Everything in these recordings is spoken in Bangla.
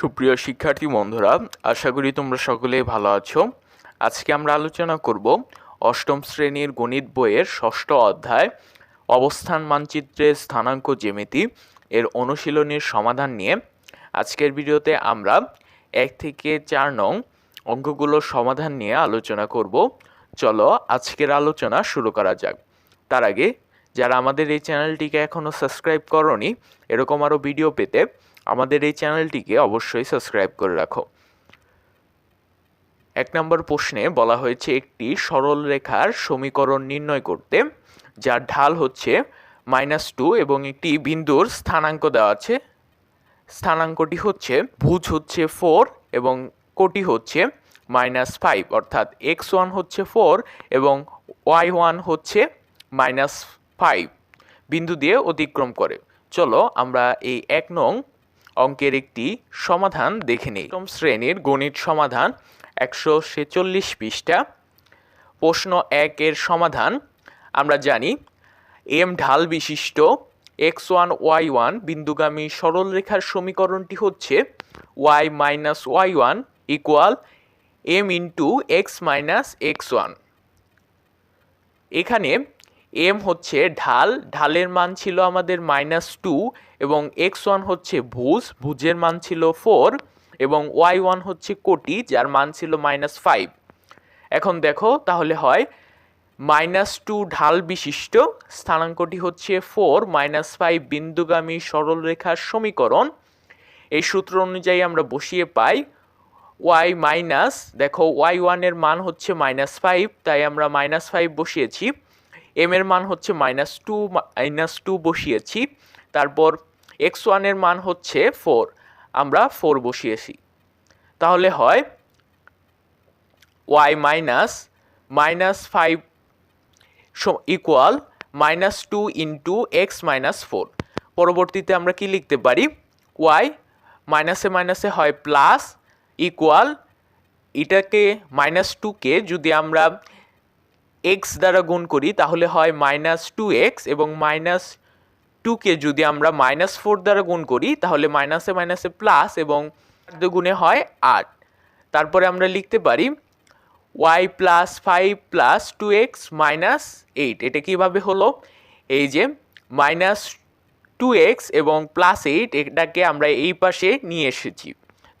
সুপ্রিয় শিক্ষার্থী বন্ধুরা, আশা করি তোমরা সকলেই ভালো আছো। আজকে আমরা আলোচনা করব অষ্টম শ্রেণির গণিত বইয়ের ষষ্ঠ অধ্যায়, অবস্থান মানচিত্রের স্থানাঙ্ক জ্যামিতি এর অনুশীলনীর সমাধান নিয়ে। আজকের ভিডিওতে আমরা এক থেকে চার নং অঙ্কগুলোর সমাধান নিয়ে আলোচনা করব। চলো আজকের আলোচনা শুরু করা যাক। তার আগে, যারা আমাদের এই চ্যানেলটিকে এখনও সাবস্ক্রাইব করনি, এরকম আরও ভিডিও পেতে আমাদের এই চ্যানেলটিকে অবশ্যই সাবস্ক্রাইব করে রাখো। এক নম্বর প্রশ্নে বলা হয়েছে, একটি সরল রেখার সমীকরণ নির্ণয় করতে, যার ঢাল হচ্ছে মাইনাস টু এবং একটি বিন্দুর স্থানাঙ্ক দেওয়া আছে। স্থানাঙ্কটি হচ্ছে, ভুজ হচ্ছে ফোর এবং কোটি হচ্ছে মাইনাস ফাইভ অর্থাৎ এক্স ওয়ান হচ্ছে ফোর এবং ওয়াই ওয়ান হচ্ছে মাইনাস ফাইভ বিন্দু দিয়ে অতিক্রম করে। চলো আমরা এই এক নং অঙ্কের একটি সমাধান দেখে নিই। প্রথম শ্রেণির গণিত সমাধান একশো ছেচল্লিশ পৃষ্ঠা। প্রশ্ন একের সমাধান আমরা জানি, এম ঢাল বিশিষ্ট, এক্স ওয়ান, ওয়াই ওয়ান বিন্দুগামী সরলরেখার সমীকরণটি হচ্ছে Y minus Y one equal M into X minus X one. এখানে এম হচ্ছে ঢাল, ঢালের মান ছিল আমাদের মাইনাস টু এবং এক্স ওয়ান হচ্ছে ভুজ, ভুজের মান ছিল ফোর এবং ওয়াই ওয়ান হচ্ছে কোটি, যার মান ছিল মাইনাস ফাইভ এখন দেখো, তাহলে হয় মাইনাস টু ঢাল বিশিষ্ট, স্থানাঙ্কটি হচ্ছে ফোর মাইনাস ফাইভ বিন্দুগামী সরলরেখার সমীকরণ। এই সূত্র অনুযায়ী আমরা বসিয়ে পাই ওয়াই মাইনাস দেখো ওয়াই ওয়ানের মান হচ্ছে মাইনাস ফাইভ তাই আমরা মাইনাস ফাইভ বসিয়েছি। এম এর মান হচ্ছে মাইনাস টু মাইনাস টু বসিয়েছি। তারপর এক্স ওয়ানের মান হচ্ছে ফোর আমরা ফোর বসিয়েছি। তাহলে হয় Y minus minus five equal minus two into X minus four পরবর্তীতে আমরা কি লিখতে পারি? ওয়াই মাইনাসে মাইনাসে হয় প্লাস ইকুয়াল এটাকে মাইনাস টুকে যদি আমরা এক্স দ্বারা গুণ করি, তাহলে হয় মাইনাস টু এক্স এবং মাইনাস টুকে যদি আমরা মাইনাস ফোর দ্বারা গুণ করি, তাহলে মাইনাসে মাইনাসে প্লাস এবং গুণে হয় আট। তারপরে আমরা লিখতে পারি Y plus five plus two X minus eight এটা কীভাবে হলো? এই যে মাইনাস টু এক্স এবং প্লাস এইট এটাকে আমরা এই পাশে নিয়ে এসেছি।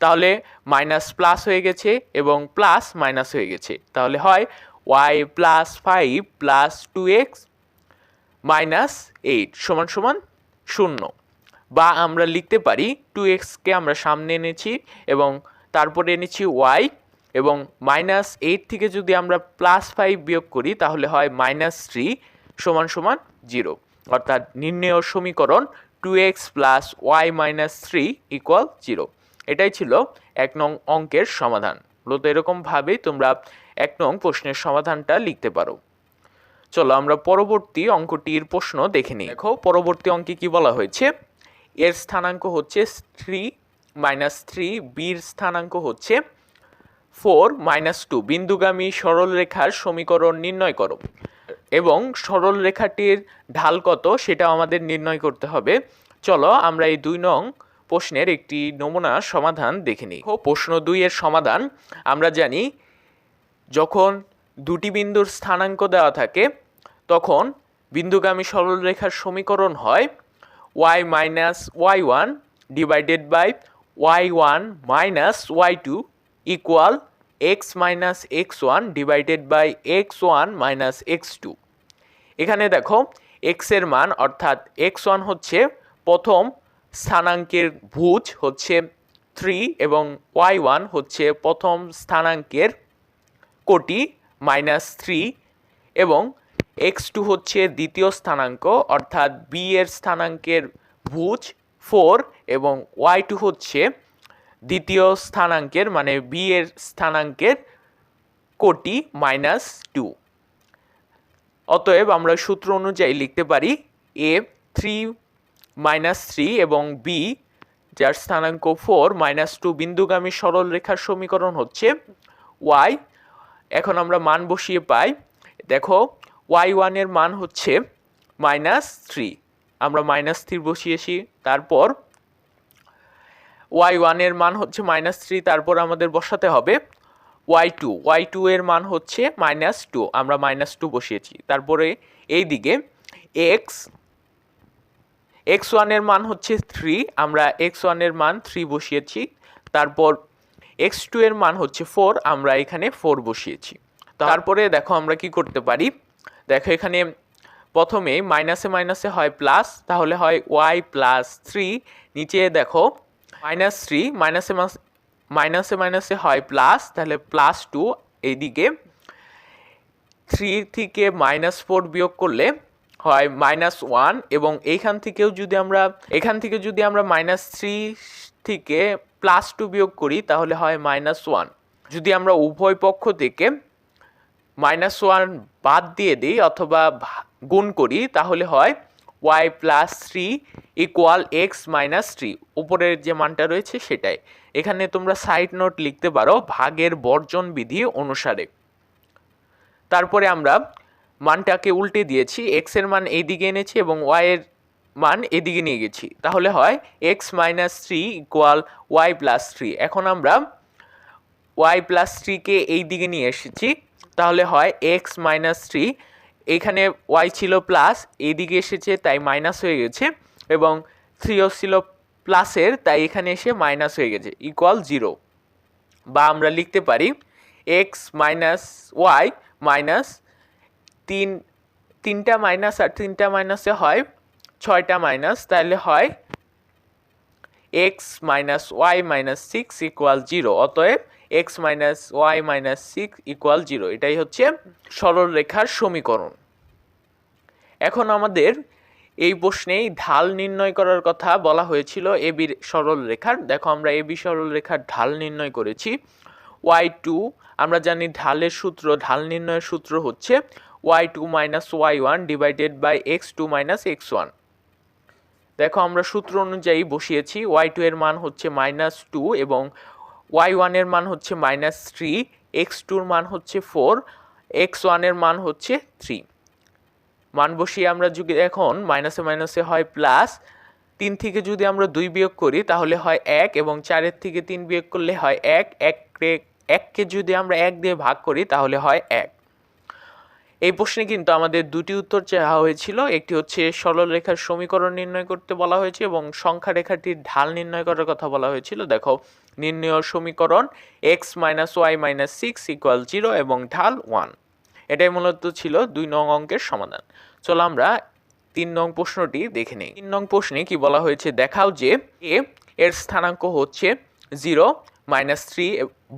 তাহলে মাইনাস প্লাস হয়ে গেছে এবং প্লাস মাইনাস হয়ে গেছে। তাহলে হয় Y plus five plus two X minus eight সমান সমান শূন্য। বা আমরা লিখতে পারি টু এক্সকে আমরা সামনে এনেছি এবং তারপরে এনেছি ওয়াই এবং মাইনাস এইট থেকে যদি আমরা প্লাস ফাইভ বিয়োগ করি তাহলে হয় মাইনাস থ্রি সমান সমান জিরো অর্থাৎ নির্ণেয় সমীকরণ two X plus Y minus three equal zero এটাই ছিল এক নং অঙ্কের সমাধান। মূলত এরকমভাবেই তোমরা এক নং প্রশ্নের সমাধানটা লিখতে পারো। চলো আমরা পরবর্তী অঙ্কটির প্রশ্ন দেখে নিই। দেখো, পরবর্তী অঙ্কে কি বলা হয়েছে? এর স্থানাঙ্ক হচ্ছে থ্রি মাইনাস থ্রি বির স্থানাঙ্ক হচ্ছে ফোর মাইনাস টু বিন্দুগামী সরলরেখার সমীকরণ নির্ণয় করো। এবং সরলরেখাটির ঢাল কত সেটা আমাদের নির্ণয় করতে হবে। চলো আমরা এই দুই নং প্রশ্নের একটি নমুনা সমাধান দেখে নিই। প্রশ্ন দুই এর সমাধান আমরা জানি, যখন দুটি বিন্দুর স্থানাঙ্ক দেওয়া থাকে, তখন বিন্দুগামী সরলরেখার সমীকরণ হয় Y minus Y one divided by Y one minus Y two equal X minus X one divided by X one minus X two এখানে দেখো এক্সের মান অর্থাৎ এক্স ওয়ান হচ্ছে প্রথম স্থানাঙ্কের ভুজ হচ্ছে থ্রি এবং ওয়াই ওয়ান হচ্ছে প্রথম স্থানাঙ্কের কোটি মাইনাস থ্রি এবং এক্স টু হচ্ছে দ্বিতীয় স্থানাঙ্ক, অর্থাৎ বি এর স্থানাঙ্কের ভুজ ফোর এবং ওয়াই টু হচ্ছে দ্বিতীয় স্থানাঙ্কের মানে বি এর স্থানাঙ্কের কোটি মাইনাস টু অতএব আমরা সূত্র অনুযায়ী লিখতে পারি এ থ্রি মাইনাস থ্রি এবং বি যার স্থানাঙ্ক ফোর মাইনাস টু বিন্দুগামী সরল রেখার সমীকরণ হচ্ছে ওয়াই এখন আমরা মান বসিয়ে পাই। দেখো ওয়াই ওয়ানের মান হচ্ছে মাইনাস থ্রি। আমরা মাইনাস থ্রি বসিয়েছি, তারপর ওয়াই ওয়ানের মান হচ্ছে মাইনাস থ্রি, তারপর আমাদের বসাতে হবে ওয়াই টু ওয়াই টু এর মান হচ্ছে মাইনাস টু আমরা মাইনাস টু বসিয়েছি। তারপরে এই দিকে এক্স এক্স ওয়ানের মান হচ্ছে থ্রি আমরা এক্স ওয়ানের মান থ্রি বসিয়েছি। তারপর এক্স টু এর মান হচ্ছে ফোর আমরা এখানে ফোর বসিয়েছি। তারপরে দেখো আমরা কি করতে পারি? দেখো এখানে প্রথমে মাইনাসে মাইনাসে হয় প্লাস তাহলে হয় ওয়াই প্লাস থ্রি নিচে দেখো মাইনাস থ্রি মাইনাসে মাইনাসে মাইনাসে হয় প্লাস তাহলে প্লাস টু এইদিকে থ্রি থেকে মাইনাস ফোর বিয়োগ করলে হয় মাইনাস ওয়ান এবং এইখান থেকেও যদি আমরা, এখান থেকে যদি আমরা মাইনাস থ্রি থেকে প্লাস টু বিয়োগ করি, তাহলে হয় মাইনাস ওয়ান যদি আমরা উভয় পক্ষ থেকে মাইনাস ওয়ান বাদ দিয়ে দিই অথবা গুণ করি, তাহলে হয় y plus three equal x minus three উপরের যে মানটা রয়েছে সেটাই। এখানে তোমরা সাইড নোট লিখতে পারো ভাগের বর্জন বিধি অনুসারে। তারপরে আমরা মানটাকে উল্টে দিয়েছি এক্সের মান এইদিকে এনেছি এবং ওয়াই এর মান এদিকে নিয়ে গেছি। তাহলে হয় x minus three equal y plus three এখন আমরা ওয়াই প্লাস থ্রিকে এই দিকে নিয়ে এসেছি, তাহলে হয় এক্স মাইনাস থ্রি এখানে ওয়াই ছিল প্লাস এইদিকে এসেছে, তাই মাইনাস হয়ে গেছে এবং থ্রিও ছিল প্লাসের তাই এখানে এসে মাইনাস হয়ে গেছে ইকুয়াল জিরো বা আমরা লিখতে পারি এক্স মাইনাস ওয়াই মাইনাস তিন, তিনটা মাইনাস আর তিনটা মাইনাসে হয়, ছয়টা মাইনাস তাহলে হয় x minus y minus six equal zero অতএব x minus y minus six equal zero এটাই হচ্ছে সরল রেখার সমীকরণ। এখন আমাদের এই প্রশ্নেই ঢাল নির্ণয় করার কথা বলা হয়েছিল এবি সরল রেখার। দেখো আমরা এবি সরল রেখার ঢাল নির্ণয় করেছি ওয়াই টু আমরা জানি ঢালের সূত্র, ঢাল নির্ণয়ের সূত্র হচ্ছে y two minus y one divided by x two minus x one দেখো, আমরা সূত্র অনুযায়ী বসিয়েছি ওয়াই টু এর মান হচ্ছে মাইনাস টু এবং ওয়াই ওয়ানের মান হচ্ছে মাইনাস থ্রি এক্স টুর মান হচ্ছে ফোর এক্স ওয়ানের মান হচ্ছে থ্রি মান বসিয়ে আমরা যদি এখন মাইনাসে মাইনাসে হয় প্লাস তিন থেকে যদি আমরা দুই বিয়োগ করি, তাহলে হয় এক এবং চারের থেকে তিন বিয়োগ করলে হয় এক এক এককে যদি আমরা এক দিয়ে ভাগ করি, তাহলে হয় এক। এই প্রশ্নে কিন্তু আমাদের দুটি উত্তর চাওয়া হয়েছিল। একটি হচ্ছে সরল রেখার সমীকরণ নির্ণয় করতে বলা হয়েছে এবং সংখ্যা রেখাটির ঢাল নির্ণয় করার কথা বলা হয়েছিল। দেখো, নির্ণয় সমীকরণ x minus y minus six equal zero এবং ঢাল ওয়ান এটাই মূলত ছিল দুই নং অঙ্কের সমাধান। চলো আমরা তিন নং প্রশ্নটি দেখে নিই। তিন নং প্রশ্নে কি বলা হয়েছে? দেখাও যে এ এর স্থানাঙ্ক হচ্ছে জিরো মাইনাস থ্রি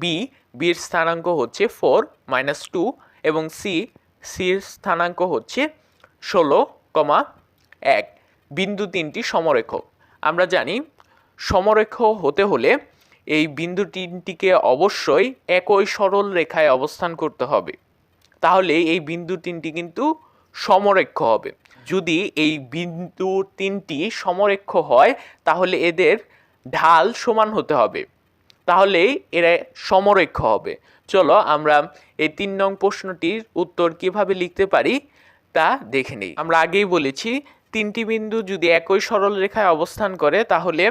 বি বির স্থানাঙ্ক হচ্ছে ফোর মাইনাস টু এবং সি সির স্থানাঙ্ক হচ্ছে ষোলো কমা এক, বিন্দু তিনটি সমরেখ। আমরা জানি সমরেখ হতে হলে এই বিন্দু তিনটিকে অবশ্যই একই সরল রেখায় অবস্থান করতে হবে। তাহলে এই বিন্দু তিনটি কিন্তু সমরেক্ষ হবে। যদি এই বিন্দু তিনটি সমরেক্ষ হয়, তাহলে এদের ঢাল সমান হতে হবে। তাহলেই এরা সমরেক্ষ হবে। চলো আমরা এই তিন নং প্রশ্নটির উত্তর কীভাবে লিখতে পারি তা দেখে নিই। আমরা আগেই বলেছি, তিনটি বিন্দু যদি একই সরল রেখায় অবস্থান করে, তাহলে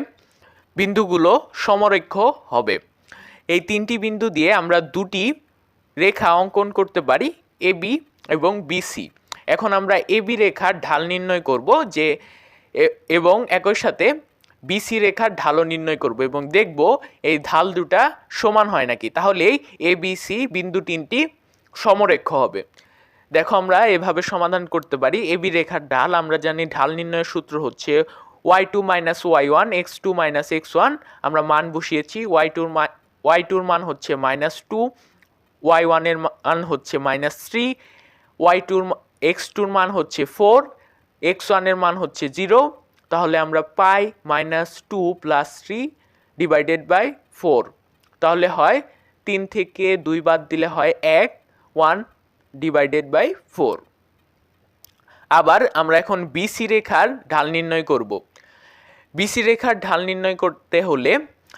বিন্দুগুলো সমরেক্ষ হবে। এই তিনটি বিন্দু দিয়ে আমরা দুটি রেখা অঙ্কন করতে পারি, এ, বি এবং বিসি এখন আমরা এ, বি রেখার ঢাল নির্ণয় করব যে এবং একই সাথে বিসি রেখার ঢালও নির্ণয় করব এবং দেখব এই ঢাল দুটা সমান হয় নাকি। তাহলেই এ বি সি বিন্দু তিনটি সমরেক্ষ হবে। দেখো আমরা এভাবে সমাধান করতে পারি। এবি রেখার ঢাল, আমরা জানি ঢাল নির্ণয়ের সূত্র হচ্ছে y two minus y one x two minus x one আমরা মান বসিয়েছি। ওয়াই টুর ওয়াই টুর মান হচ্ছে মাইনাস টু ওয়াই ওয়ানের মান হচ্ছে মাইনাস থ্রি ওয়াই টুর এক্স টুর মান হচ্ছে ফোর এক্স ওয়ানের মান হচ্ছে জিরো তাহলে আমরা পাই minus two plus three divided by four তাহলে হয় তিন থেকে দুই বাদ দিলে হয় এক ওয়ান ডিভাইডেড বাই ফোর আবার আমরা এখন বিসি রেখার ঢাল নির্ণয় করব। বিসি রেখার ঢাল নির্ণয় করতে হলে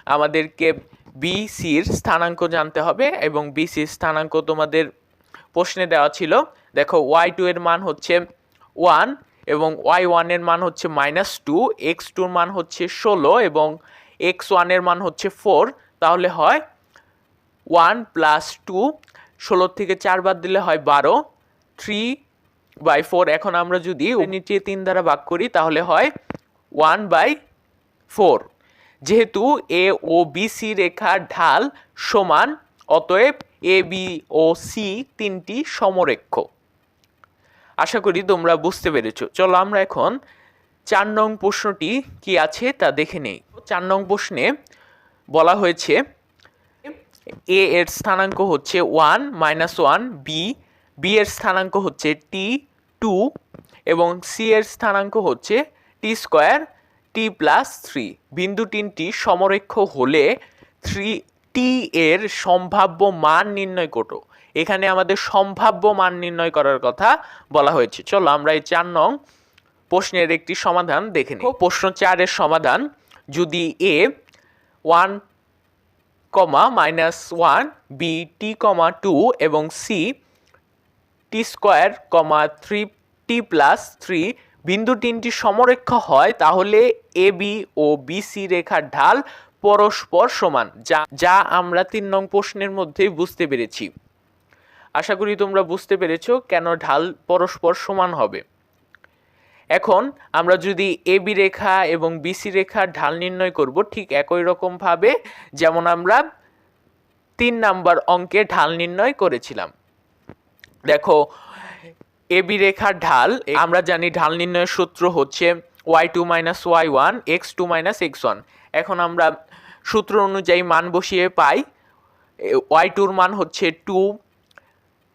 আমাদেরকে বিসির স্থানাঙ্ক জানতে হবে এবং বিসির স্থানাঙ্ক তোমাদের প্রশ্নে দেওয়া ছিল। দেখো ওয়াই টু এর মান হচ্ছে ওয়ান এবং ওয়াই ওয়ানের মান হচ্ছে মাইনাস টু এক্স টুর মান হচ্ছে ষোলো এবং এক্স ওয়ানের মান হচ্ছে ফোর তাহলে হয় ওয়ান প্লাস টু ষোলোর থেকে চার বাদ দিলে হয় বারো থ্রি বাই ফোর এখন আমরা যদি নিচে তিন দ্বারা ভাগ করি, তাহলে হয় ওয়ান বাই ফোর যেহেতু এ ও বি সি রেখার ঢাল সমান, অতএব এ বি ও সি তিনটি সমরেখ্য আশা করি তোমরা বুঝতে পেরেছ। চলো আমরা এখন চার নং প্রশ্নটি কি আছে তা দেখে নেই। চার নং প্রশ্নে বলা হয়েছে, এ এর স্থানাঙ্ক হচ্ছে one minus one, B B এর স্থানাঙ্ক হচ্ছে টি টু, এবং সি এর স্থানাঙ্ক হচ্ছে t square t plus three. বিন্দু তিনটি সমরেক্ষ হলে থ্রি, টি এর সম্ভাব্য মান নির্ণয় করো। এখানে আমাদের সম্ভাব্য মান নির্ণয় করার কথা বলা হয়েছে। চলো আমরা এই চার নং প্রশ্নের একটি সমাধান দেখে নিই। প্রশ্ন চারের সমাধান যদি A one comma minus one B t comma two এবং C t square comma three t plus three বিন্দু তিনটি সমরেখ্য হয় তাহলে এ বি ও বি সি রেখার ঢাল পরস্পর সমান যা যা আমরা তিন নং প্রশ্নের মধ্যেই বুঝতে পেরেছি। আশা করি তোমরা বুঝতে পেরেছ কেন ঢাল পরস্পর সমান হবে। এখন আমরা যদি এ, বি রেখা এবং বিসি রেখার ঢাল নির্ণয় করব ঠিক একই রকমভাবে যেমন আমরা তিন নাম্বার অঙ্কে ঢাল নির্ণয় করেছিলাম। দেখো এবি রেখার ঢাল, আমরা জানি ঢাল নির্ণয়ের সূত্র হচ্ছে y two minus y one, x two minus x one. এখন আমরা সূত্র অনুযায়ী মান বসিয়ে পাই ওয়াই টুর মান হচ্ছে টু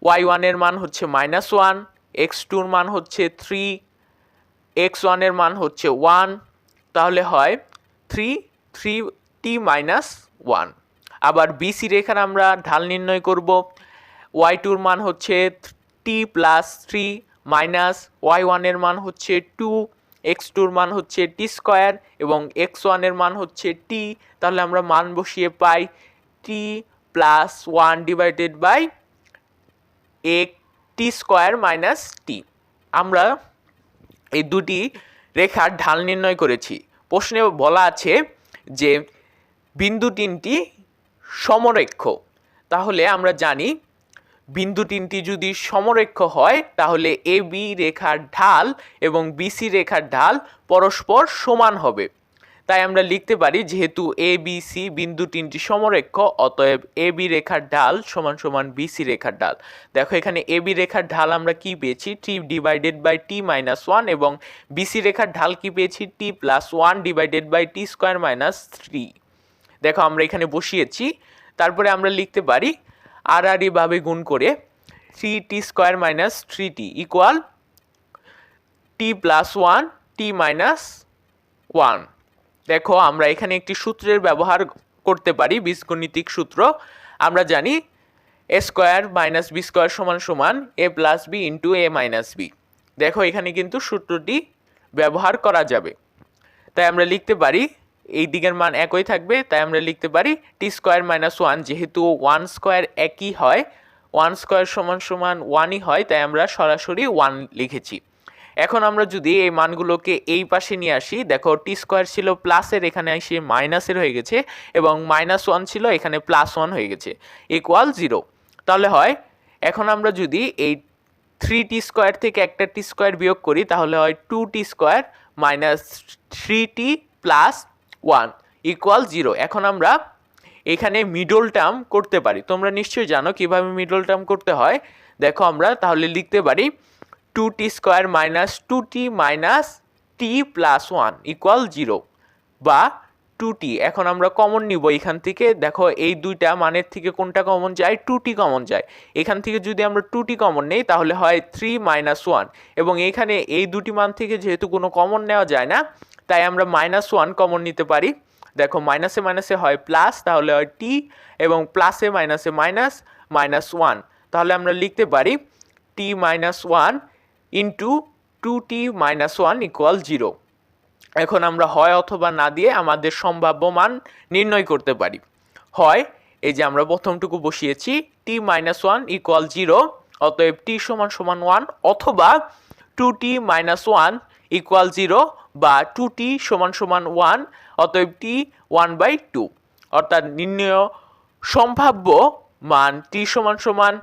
ওয়াই ওয়ানের মান হচ্ছে মাইনাস ওয়ান এক্স টুর মান হচ্ছে থ্রি এক্স ওয়ানের মান হচ্ছে ওয়ান তাহলে হয় three three t minus one আবার বিসি রেখার আমরা ঢাল নির্ণয় করব। ওয়াই টুর মান হচ্ছে t plus three minus y ওয়ানের মান হচ্ছে টু এক্স টুর মান হচ্ছে টি স্কোয়ার এবং এক্স ওয়ানের মান হচ্ছে টি তাহলে আমরা মান বসিয়ে পাই t plus one divided by এক টি স্কোয়ার মাইনাস টি। আমরা এই দুটি রেখার ঢাল নির্ণয় করেছি। প্রশ্নে বলা আছে যে বিন্দু তিনটি সমরেখ্য তাহলে আমরা জানি বিন্দু তিনটি যদি সমরেখ্য হয়, তাহলে এ বি রেখার ঢাল এবং বিসি রেখার ঢাল পরস্পর সমান হবে। তাই আমরা লিখতে পারি যেহেতু এ বি সি বিন্দু তিনটি সমরেক্ষ, অতএব এ বি রেখার ঢাল সমান সমান বিসি রেখার ঢাল। দেখো এখানে এ বি রেখার ঢাল আমরা কি পেয়েছি? T divided by t minus one এবং বিসি রেখার ঢাল কি পেয়েছি? T plus one divided by t square minus three দেখো আমরা এখানে বসিয়েছি। তারপরে আমরা লিখতে পারি আর আর ভাবে গুণ করে three t square minus three t equal t plus one t minus one দেখো, আমরা এখানে একটি সূত্রের ব্যবহার করতে পারি, বীজগণিতিক সূত্র। আমরা জানি a square minus b square সমান সমান a plus b into a minus b দেখো, এখানে কিন্তু সূত্রটি ব্যবহার করা যাবে। তাই আমরা লিখতে পারি, এই দিকের মান একই থাকবে, তাই আমরা লিখতে পারি টি স্কোয়ার মাইনাস ওয়ান যেহেতু ওয়ান স্কোয়ার একই হয় ওয়ান স্কোয়ার সমান সমান ওয়ানই হয়, তাই আমরা সরাসরি ওয়ান লিখেছি। এখন আমরা যদি এই মানগুলোকে এই পাশে নিয়ে আসি, দেখো টি স্কোয়ার ছিল প্লাসের এখানে এসে মাইনাসের হয়ে গেছে এবং মাইনাস ওয়ান ছিল, এখানে প্লাস ওয়ান হয়ে গেছে ইকুয়াল জিরো তাহলে হয়, এখন আমরা যদি এই থ্রি টি স্কোয়ার থেকে একটা টি স্কোয়ার বিয়োগ করি, তাহলে হয় two t square minus three t plus one equal zero এখন আমরা এখানে মিডল টার্ম করতে পারি। তোমরা নিশ্চয়ই জানো কীভাবে মিডল টার্ম করতে হয়? দেখো আমরা তাহলে লিখতে পারি two t square minus two t minus t plus one equal zero বা টু টি এখন আমরা কমন নিব এখান থেকে। দেখো, এই দুইটা মানের থেকে কোনটা কমন যায়? টু টি কমন যায়। এখান থেকে যদি আমরা টু টি কমন নেই, তাহলে হয় থ্রি মাইনাস ওয়ান এবং এখানে এই দুটি মান থেকে যেহেতু কোনো কমন নেওয়া যায় না, তাই আমরা মাইনাস ওয়ান কমন নিতে পারি। দেখো মাইনাসে মাইনাসে হয় প্লাস তাহলে হয় টি এবং প্লাসে মাইনাসে মাইনাস মাইনাস ওয়ান তাহলে আমরা লিখতে পারি t minus one into two t minus one equal zero এখন আমরা হয় অথবা না দিয়ে আমাদের সম্ভাব্য মান নির্ণয় করতে পারি। হয়, এই যে আমরা প্রথমটুকু বসিয়েছি t minus one equal zero অতএব টি সমান সমান ওয়ান অথবা two t minus one equal zero বা টু টি সমান সমান ওয়ান অতএব টি ওয়ান বাই টু অর্থাৎ নির্ণয় সম্ভাব্য মান টি সমান সমান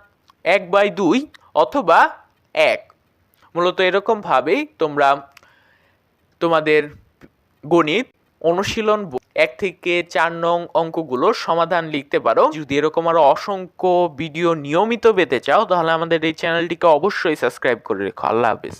এক বাই দুই, অথবা এক। মূলত এরকমভাবেই তোমরা তোমাদের গণিত অনুশীলন এক থেকে চার নং অঙ্কগুলোর সমাধান লিখতে পারো। যদি এরকম আরও অসংখ্য ভিডিও নিয়মিত পেতে চাও, তাহলে আমাদের এই চ্যানেলটিকে অবশ্যই সাবস্ক্রাইব করে রেখো। আল্লাহ হাফিজ।